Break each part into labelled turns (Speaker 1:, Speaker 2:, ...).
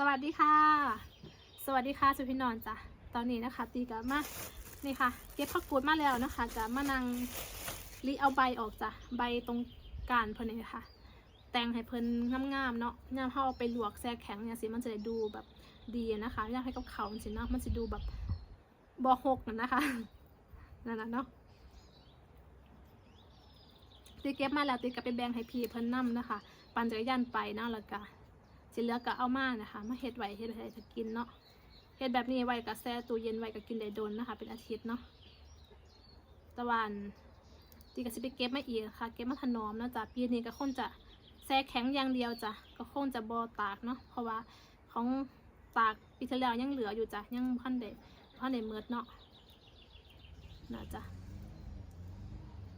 Speaker 1: สวัสดีค่ะ สวัสดีค่ะสุพี่นอนจ้ะตอนนี้นะคะ ตีกับมานี่ค่ะ เก็บผักกูดมาแล้วนะคะจะมานั่งรีเอาใบออกจ้ะใบตรงกลานเพิ่นนี่ค่ะ แต่งให้เพิ่นงามๆเนาะย่ามเฮาเอาไปลวกแช่แข็งเนี่ยสิมันจะดูแบบดีนะคะอยากให้กับเขาสิเนาะมันจะดูแบบบ่หกนั่นะคะนั่นนะเนาะตีเก็บมาแล้วตีก็ไปแบ่งให้พี่เพิ่นนํนะคะ ปั่นจักรยานไปเนาะแล้วก็ สิเหลือก็เอามานะคะ มาเฮ็ดไว้เฮ็ดให้จะกินเนาะเฮ็ดแบบนี้ไว้ก็แช่ตู้เย็นไว้ก็กินได้โดนนะคะ เป็นอาทิตย์เนาะตะวันตีก็สิไปเก็บมาอีกค่ะเก็บมาถนอมนะจ้ะปีนี้ก็คงจะแช่แข็งอย่างเดียวจ้ะก็คงจะบ่ตากเนาะเพราะว่าของตากปีที่แล้วยังเหลืออยู่จ้ะยังพันได้พันได้เมิดเนาะน่าจ้ะ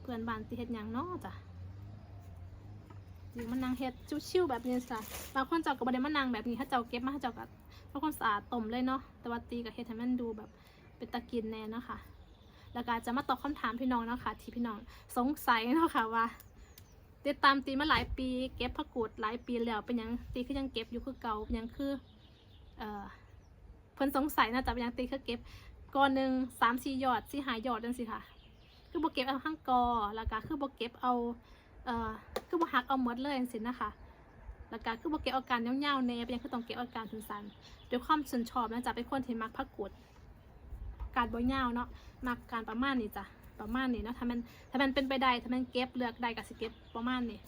Speaker 1: เพื่อนบ้านติเฮ็ดยังเนาะจ้ะ หรือมันนางเฮ็ดชิวๆแบบนี้จ้ะบางคนเจ้าก็บ่ได้มานั่งแบบนี้ถ้าเจ้าเก็บมาให้เจ้าก็เพราะความสะอาดต้มเลยเนาะแต่ว่าตีกับเฮ็ดให้มันดูแบบเป็นตะกินแน่เนาะค่ะแล้วก็จะมาตอบคำถามพี่น้องเนาะค่ะที่พี่น้องสงสัยเนาะค่ะว่าติดตามตีมาหลายปี เก็บผักกูดหลายปีแล้วเป็นยังตีคือยังเก็บอยู่คือเก่าเป็นยังคือเอ่อเพิ่นสงสัยนะจ๊ะเป็นยังตีคือเก็บก้อนหนึ่งสามสี่ยอดสี่หายอดจังสิค่ะ คือบ่เก็บเอาข้างกอแล้วก็คือบ่เก็บเอา เอ่อคือบ่หักเอาหมดเลยจังซี่นะคะแล้วก็คือบ่เก็บอาการยาๆแน่เป็นยังคือต้องเก็บอาการสั้นๆด้วยความชื่นชอบนะจ๊ะเป็นคนที่มักพักกดการบ่ยาเนาะมักการประมาณนี้จ้ะประมาณนี้เนาะถ้ามันถ้ามันเป็นไปได้ถ้ามันเก็บเลือกได้ก็สิเก็บประมาณนี้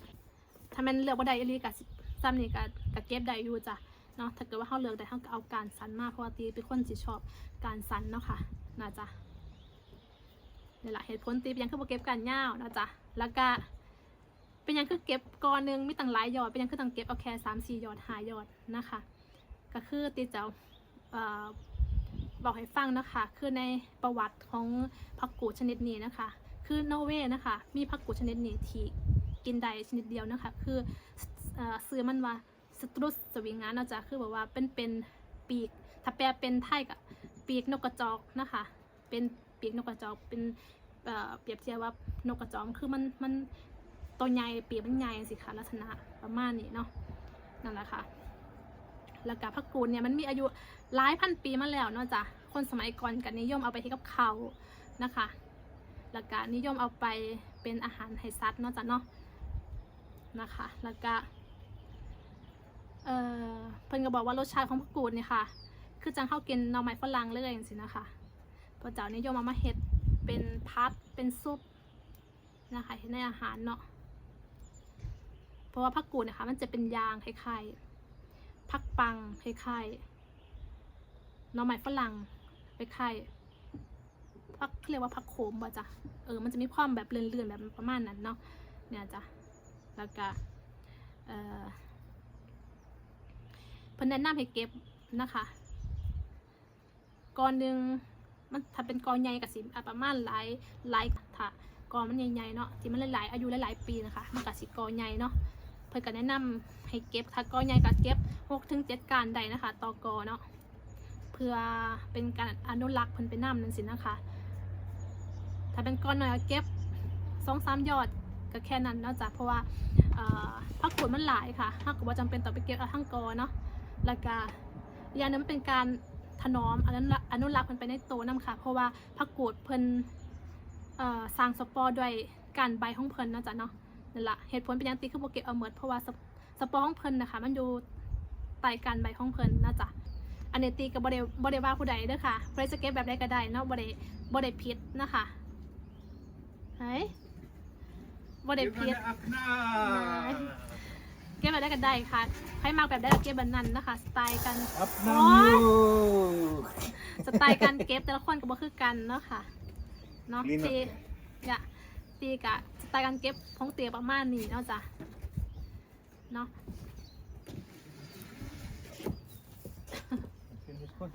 Speaker 1: ถ้ามันเลือกบ่ได้อีหลีก็สิซ้ำนี่ก็ก็เก็บได้อยู่จ้ะเนาะถ้าเกิดว่าเฮาเลือกได้เฮาก็เอาการสั้นมาเพราะว่าตีเป็นคนสิชอบการสั้นเนาะค่ะน่าจะนี่แหละเหตุผลตีเป็นยังคือบ่เก็บการยาวนะจ๊ะแล้วก็ เป็นยังคือเก็บกอหนึ่งมีตั้งหลายยอด เป็นยังคือต้องเก็บเอาแค่สามสี่ยอดหายอดนะคะ ก็คือตีเจ้าบอกให้ฟังนะคะ คือในประวัติของผักกูดชนิดนี้นะคะ คือนอร์เวย์นะคะ มีผักกูดชนิดนี้ที่กินได้ชนิดเดียวนะคะ คือเอ่อซื้อมันว่าสตรุสสวิงงานเนาะจ๊ะคือแบบว่าเป็นเป็นปีก ถ้าแปลเป็นไทยก็ปีกนกกระจอกนะคะ เป็นปีกนกกระจอก เป็นเปรียบเทียบว่านกกระจอกคือมันมัน ตัวใหญ่เปียบมันใหญ่สิคะลักษณะประมาณนี้เนาะนั่นแหละค่ะแล้วก็ผักกูดเนี่ยมันมีอายุหลายพันปีมาแล้วเนาะจ้ะคนสมัยก่อนกันนิยมเอาไปที่กับเขาวนะคะแล้วก็นิยมเอาไปเป็นอาหารให้สัตเนาะจ้ะเนาะนะคะแล้วก็เออเพิ่นก็บอกว่ารสชาติของผักกูดเนี่ยค่ะ คือจังเข้ากินหน่อไม้ฝรั่งเลยอย่างสินะคะพระเจ้านิยมเอามาเฮ็ดเป็นพัดเป็นซุปนะคะในอาหารเนาะ เพราะว่าผักกูดนะคะ มันจะเป็นยางคล้ายๆผักปังคล้ายๆหน่อไม้ฝรั่งคล้ายๆผักเรียกว่าผักโขมบ่จ้ะเออมันจะมีความแบบเลื่อนๆแบบประมาณนั้นเนาะเนี่ยจ้ะแล้วก็เอ่อเพิ่นแนะนำให้เก็บนะคะก้อนหนึ่งมันถ้าเป็นกอใหญ่กับสิประมาณหลายหลายถ้ากอมันใหญ่ๆเนาะที่มันหลายๆอายุหลายๆปีนะคะ มันกับสิกอใหญ่เนาะ เพิ่นก็แนะนำให้เก็บถ้ากอใหญ่ก็เก็บหกถึงเจ็ดการได้นะคะต่อกอเนาะเพื่อเป็นการอนุรักษ์เพิ่นไปน้ำนั่นสินะคะ ถ้าเป็นก้อนน้อยก็เก็บสองสามยอดก็แค่นั้นนาะจ้ะเพราะว่าผักขวดมันหลายค่ะถ้าเกิดว่าจำเป็นต้องไปเก็บเอาทั้งกอเนาะแล้วก็อีกอย่านึงมันเป็นการถนอมอนุรักษ์อนุรักษ์มันไปในโตนํค่ะ เพราะว่าผักกูดเพิ่นสร้างสปอร์ด้วยการใบของเพิ่นนะจ๊ะเนาะ นั่นละเหตุผลเป็นหยังตีคือโบเก็บเอาเมิดเพราะว่าสปสปอร์ของเพิ่นนะคะ มันอยู่ใต้การใบของเพิ่นนะจ๊ะอันนี้ตีกับบไดบไดว่าผู้ใดเด้อค่ะใครจะเก็บแบบใดก็ได้เนาะบไดบไดผิดนะคะเฮ้ยบไดผิดเก็บแบบได้ก็ได้ค่ะใครมากแบบได้ก็เก็บแบบนั้นนะคะ สไตล์กัน
Speaker 2: Öppna
Speaker 1: Oj.
Speaker 2: nu!
Speaker 1: สไตล์การเก็บแต่ละคนก็บ่คือกันเนาะค่ะเนาะ
Speaker 2: ลิ้นอะ
Speaker 1: ตีกะ ตีกะสไตล์การเก็บของเตียประมาณนี้เนาะจ้ะเนาะ
Speaker 2: Finns kvar?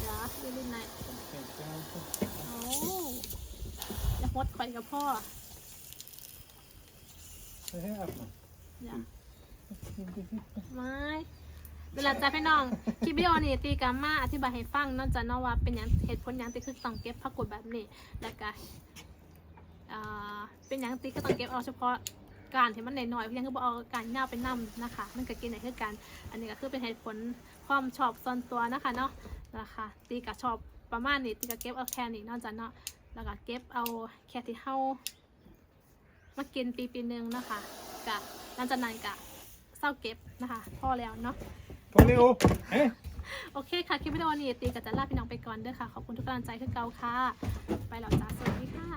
Speaker 1: เดี๋ยวดูลิ้นไหนอย
Speaker 2: Tänkte jag inte.
Speaker 1: โอ้จะฮดข่อยกับพ่อ
Speaker 2: Det här öppna.
Speaker 1: อย่าไม่เวลาจะพี่น้อง คลิปวิดีโอนี้ตีกับมาอธิบายให้ฟังเนอกจากเนาะว่าเป็นอย่างเหตุผลอย่างตีคือต้องเก็บผักกดแบบนี้ แล้วก็อ่า เป็นอย่างตีก็ต้องเก็บเอาเฉพาะการที่มันน้อยๆเพียงคือบ่เอาการยาวไปนํนะคะ มันก็กินได้คือกัน อันนี้ก็คือเป็นเหตุผลความชอบส่วนตัวนะคะเนาะนะคะตีก็ชอบประมาณนี้ตีก็เก็บเอาแค่นี้เนอกจากเนาะแล้วก็เก็บเอาแค่ที่เฮามากินปีปีหนึงนะคะกะหลังจากนั้นกะเศร้าเก็บนะคะพอแล้วเนาะ
Speaker 2: Får ni upp? Eh?
Speaker 1: โอเคค่ะ คลิปวิดีโอนี้ตีกับจะลาพี่น้องไปก่อนเด้อค่ะ ขอบคุณทุกกำลังใจคือเก่าค่ะ ไปแล้วจ้าสวัสดีค่ะ